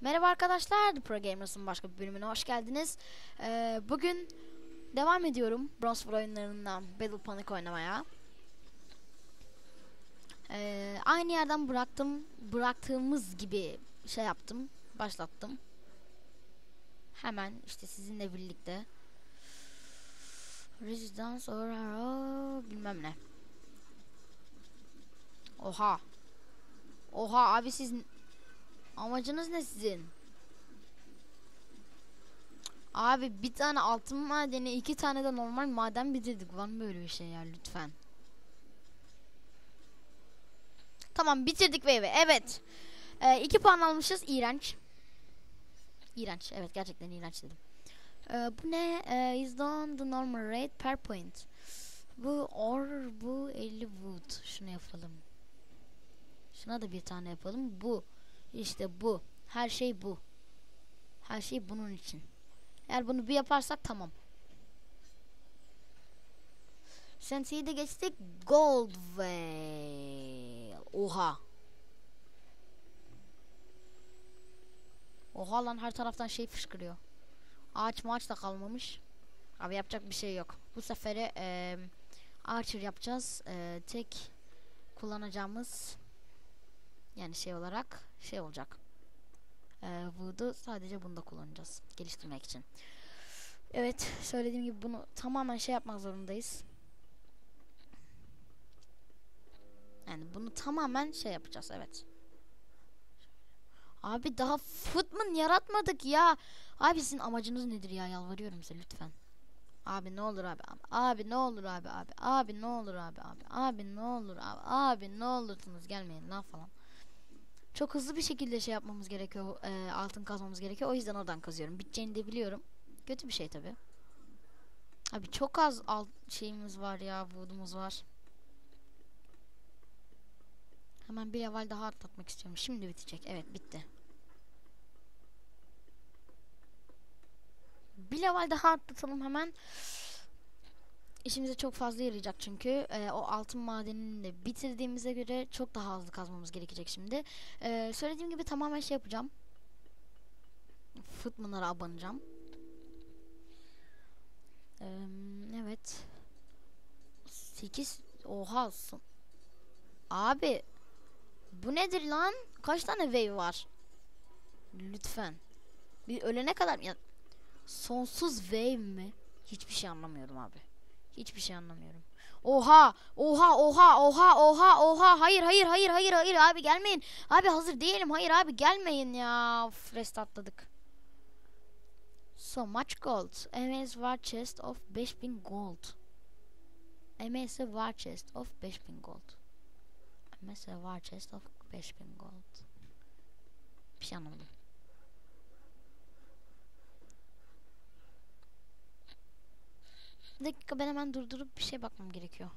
Merhaba arkadaşlar, The Pro Gamers'ın başka bir bölümüne hoş geldiniz. Ee, bugün devam ediyorum Bronze War oyunlarından Battle Panic oynamaya. Ee, aynı yerden bıraktım, bıraktığımız gibi şey yaptım, başlattım. Hemen işte sizinle birlikte. Residence or bilmem ne. Oha. Oha abi siz Amacınız ne sizin? Abi bir tane altın madeni iki tane de normal maden bitirdik. Var mı böyle bir şey ya lütfen. Tamam bitirdik ve evet. Ee, iki puan almışız. İğrenç. İğrenç. Evet gerçekten iğrenç dedim. Ee, bu ne? Ee, is on the normal rate per point. Bu or bu 50 wood. Şunu yapalım. Şuna da bir tane yapalım. Bu. İşte bu. Her şey bu. Her şey bunun için. Eğer bunu bir yaparsak tamam. Sensei'yi de geçtik. Gold Veil. Oha. Oha lan her taraftan şey fışkırıyor. Ağaç maaç da kalmamış. Abi yapacak bir şey yok. Bu sefere e, Archer yapacağız. E, tek kullanacağımız yani şey olarak şey olacak. Ee, Wood'u sadece bunda kullanacağız. Geliştirmek için. Evet söylediğim gibi bunu tamamen şey yapmak zorundayız. Yani bunu tamamen şey yapacağız evet. Abi daha footman yaratmadık ya. Abi sizin amacınız nedir ya yalvarıyorum size lütfen. Abi ne olur abi. Abi ne olur abi abi. Abi ne olur abi abi. Abi ne olur abi. Abi ne olursunuz gelmeyin lan falan. Çok hızlı bir şekilde şey yapmamız gerekiyor. E, altın kazmamız gerekiyor. O yüzden oradan kazıyorum. Biteceğini de biliyorum. Kötü bir şey tabi. Abi çok az alt şeyimiz var ya. Wood'umuz var. Hemen bir level daha atlatmak istiyorum. Şimdi bitecek. Evet bitti. Bir level daha atlatalım hemen. İşimize çok fazla yarayacak çünkü e, o altın madenini de bitirdiğimize göre çok daha hızlı kazmamız gerekecek şimdi. E, söylediğim gibi tamamen şey yapacağım. Footman'lara abanacağım. E, evet. 8 oha son. Abi bu nedir lan? Kaç tane wave var? Lütfen. Bir ölene kadar ya sonsuz wave mi? Hiçbir şey anlamıyorum abi. Hiçbir şey anlamıyorum. Oha! Oha! Oha! Oha! Oha! Oha! Hayır hayır hayır hayır hayır abi gelmeyin. Abi hazır değilim. Hayır abi gelmeyin ya. Of, rest atladık. So much gold. MS war chest of 5000 gold. MS war chest of 5000 gold. MS war chest of 5000 gold. Bir şey anlamadım. Bir dakika ben hemen durdurup bir şey bakmam gerekiyor.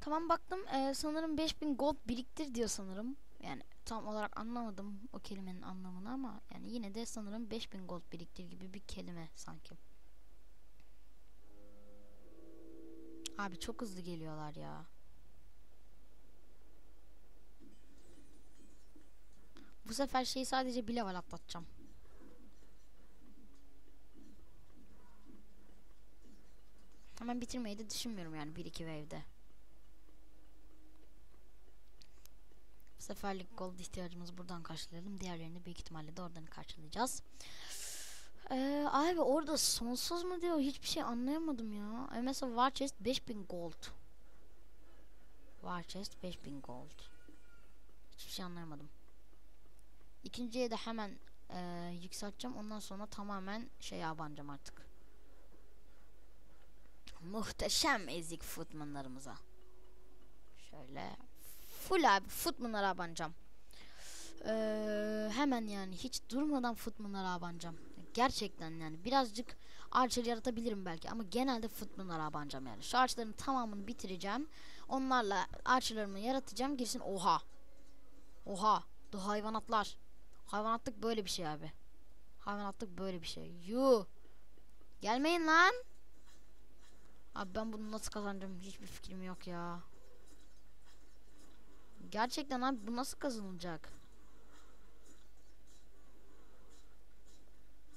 Tamam baktım ee, sanırım 5000 gold biriktir diyor sanırım. Yani tam olarak anlamadım o kelimenin anlamını ama yani yine de sanırım 5000 gold biriktir gibi bir kelime sanki. Abi çok hızlı geliyorlar ya. Bu sefer şeyi sadece bir level atlatacağım. Hemen bitirmeyi de düşünmüyorum yani 1-2 wave'de. Bu seferlik gold ihtiyacımızı buradan karşılayalım. Diğerlerini büyük ihtimalle de oradan karşılayacağız. Ee, abi orada sonsuz mu diyor hiçbir şey anlayamadım ya. Ee, mesela War Chest 5000 gold. War Chest 5000 gold. Hiçbir şey anlayamadım. İkinciye de hemen e, yükselteceğim. Ondan sonra tamamen şey abanacağım artık muhteşem ezik footmanlarımıza. Şöyle full abi footmanlara abanacağım. Ee, hemen yani hiç durmadan footmanlara abanacağım. Gerçekten yani birazcık archer yaratabilirim belki ama genelde footmanlara abanacağım yani. Şu archerların tamamını bitireceğim. Onlarla archerlarımı yaratacağım. Girsin oha. Oha. Du hayvanatlar. Hayvanatlık böyle bir şey abi. Hayvanatlık böyle bir şey. Yuh. Gelmeyin lan. Abi ben bunu nasıl kazanacağım hiçbir fikrim yok ya. Gerçekten abi bu nasıl kazanılacak?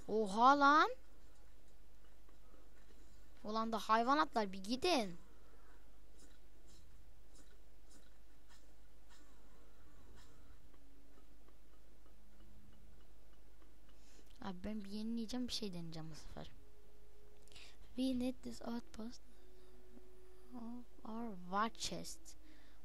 Oha lan. Ulan da hayvanatlar bir gidin. Abi ben bir yenileyeceğim bir şey deneyeceğim bu sefer. We need this outpost of our war chest.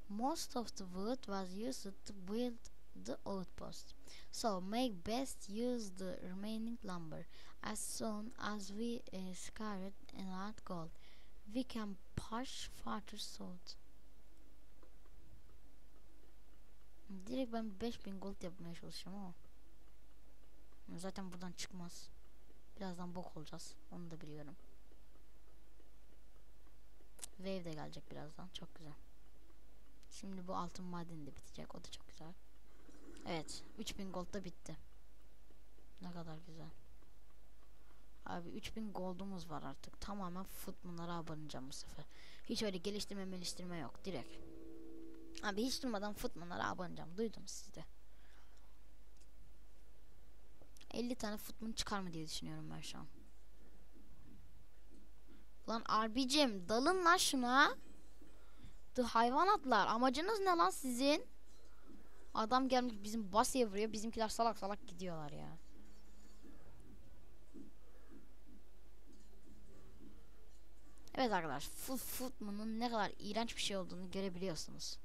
Most of the wood was used to build the outpost. So make best use the remaining lumber. As soon as we uh, it and add gold, we can push farther south. Direkt ben 5000 gold yapmaya çalışıyorum ama. Zaten buradan çıkmaz. Birazdan bok olacağız. Onu da biliyorum. Wave de gelecek birazdan. Çok güzel. Şimdi bu altın madeni de bitecek. O da çok güzel. Evet. 3000 gold da bitti. Ne kadar güzel. Abi 3000 goldumuz var artık. Tamamen footman'lara abanacağım bu sefer. Hiç öyle geliştirme geliştirme yok. Direkt. Abi hiç durmadan footman'lara abanacağım. Duydum sizde. 50 tane footman çıkar mı diye düşünüyorum ben şu an. Lan Arbicim dalın lan şuna. The hayvanatlar amacınız ne lan sizin? Adam gelmiş bizim basya vuruyor bizimkiler salak salak gidiyorlar ya. Evet arkadaşlar Foot Footman'ın ne kadar iğrenç bir şey olduğunu görebiliyorsunuz.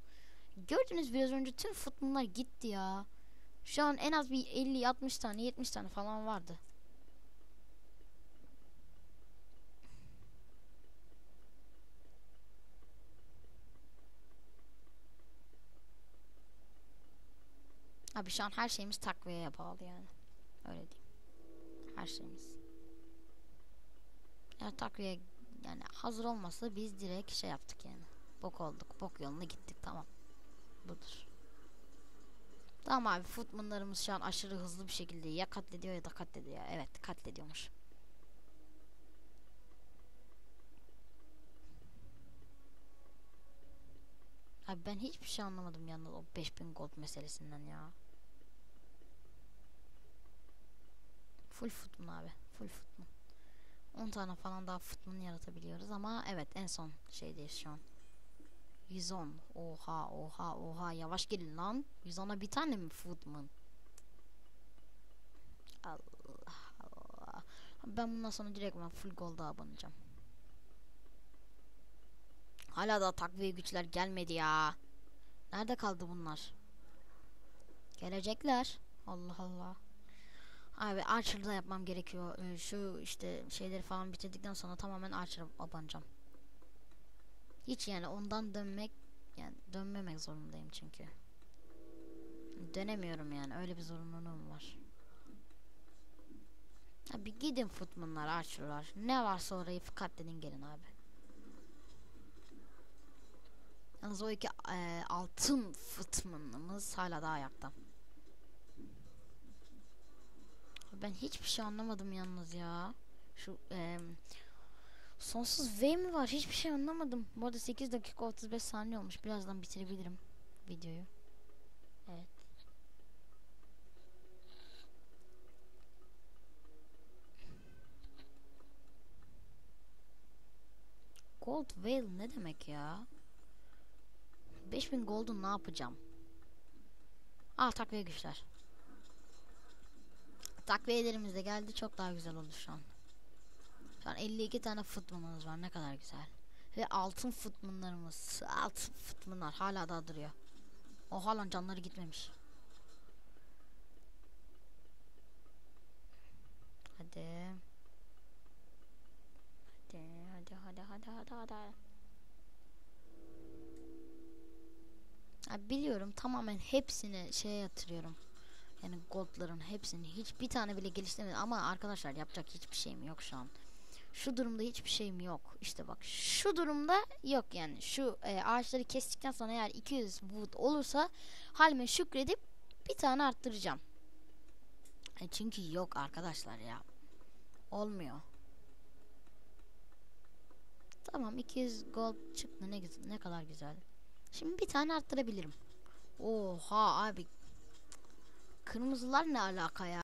Gördünüz biraz önce tüm Footman'lar gitti ya. Şu an en az bir 50-60 tane 70 tane falan vardı. Abi şu an her şeyimiz takviyeye bağlı yani. Öyle diyeyim. Her şeyimiz. Ya takviye yani hazır olmasa biz direkt şey yaptık yani. Bok olduk. Bok yoluna gittik tamam. Budur. Tamam abi footmanlarımız şu an aşırı hızlı bir şekilde ya katlediyor ya da katlediyor. Evet katlediyormuş. Abi ben hiçbir şey anlamadım yalnız o 5000 gold meselesinden ya. Full footman abi. Full footman. 10 tane falan daha footman yaratabiliyoruz ama evet en son şeydeyiz şu an. 110. Oha oha oha yavaş gelin lan. 110'a bir tane mi footman? Allah Allah. Ben bundan sonra direkt ben full gold'a abanacağım. Hala da takviye güçler gelmedi ya. Nerede kaldı bunlar? Gelecekler. Allah Allah. Abi Archer'da yapmam gerekiyor. Ee, şu işte şeyleri falan bitirdikten sonra tamamen Archer'a abanacağım. Hiç yani ondan dönmek yani dönmemek zorundayım çünkü. Dönemiyorum yani öyle bir zorunluluğum var. Abi gidin footmanlar, archer'lar. Ne varsa orayı katledin gelin abi. Yalnız o iki e, altın footmanımız hala da ayakta. Ben hiçbir şey anlamadım yalnız ya. Şu e, sonsuz V mi var? Hiçbir şey anlamadım. Bu arada 8 dakika 35 saniye olmuş. Birazdan bitirebilirim videoyu. Evet. Gold Whale ne demek ya? 5000 gold'u ne yapacağım? Aa takviye güçler. Takviyelerimiz de geldi. Çok daha güzel oldu şu an. Şu an 52 tane footman'ımız var. Ne kadar güzel. Ve altın footman'larımız. Altın footman'lar hala daha duruyor. Oha lan canları gitmemiş. Hadi. Hadi hadi hadi hadi hadi hadi. Ya biliyorum tamamen hepsini şeye yatırıyorum. Yani goldların hepsini hiç bir tane bile geliştirmedim ama arkadaşlar yapacak hiçbir şeyim yok şu an. Şu durumda hiçbir şeyim yok. İşte bak şu durumda yok yani. Şu e, ağaçları kestikten sonra eğer 200 wood olursa halime şükredip bir tane arttıracağım. E, çünkü yok arkadaşlar ya. Olmuyor. Tamam 200 gold çıktı ne güzel ne kadar güzel. Şimdi bir tane arttırabilirim. Oha abi. Kırmızılar ne alaka ya?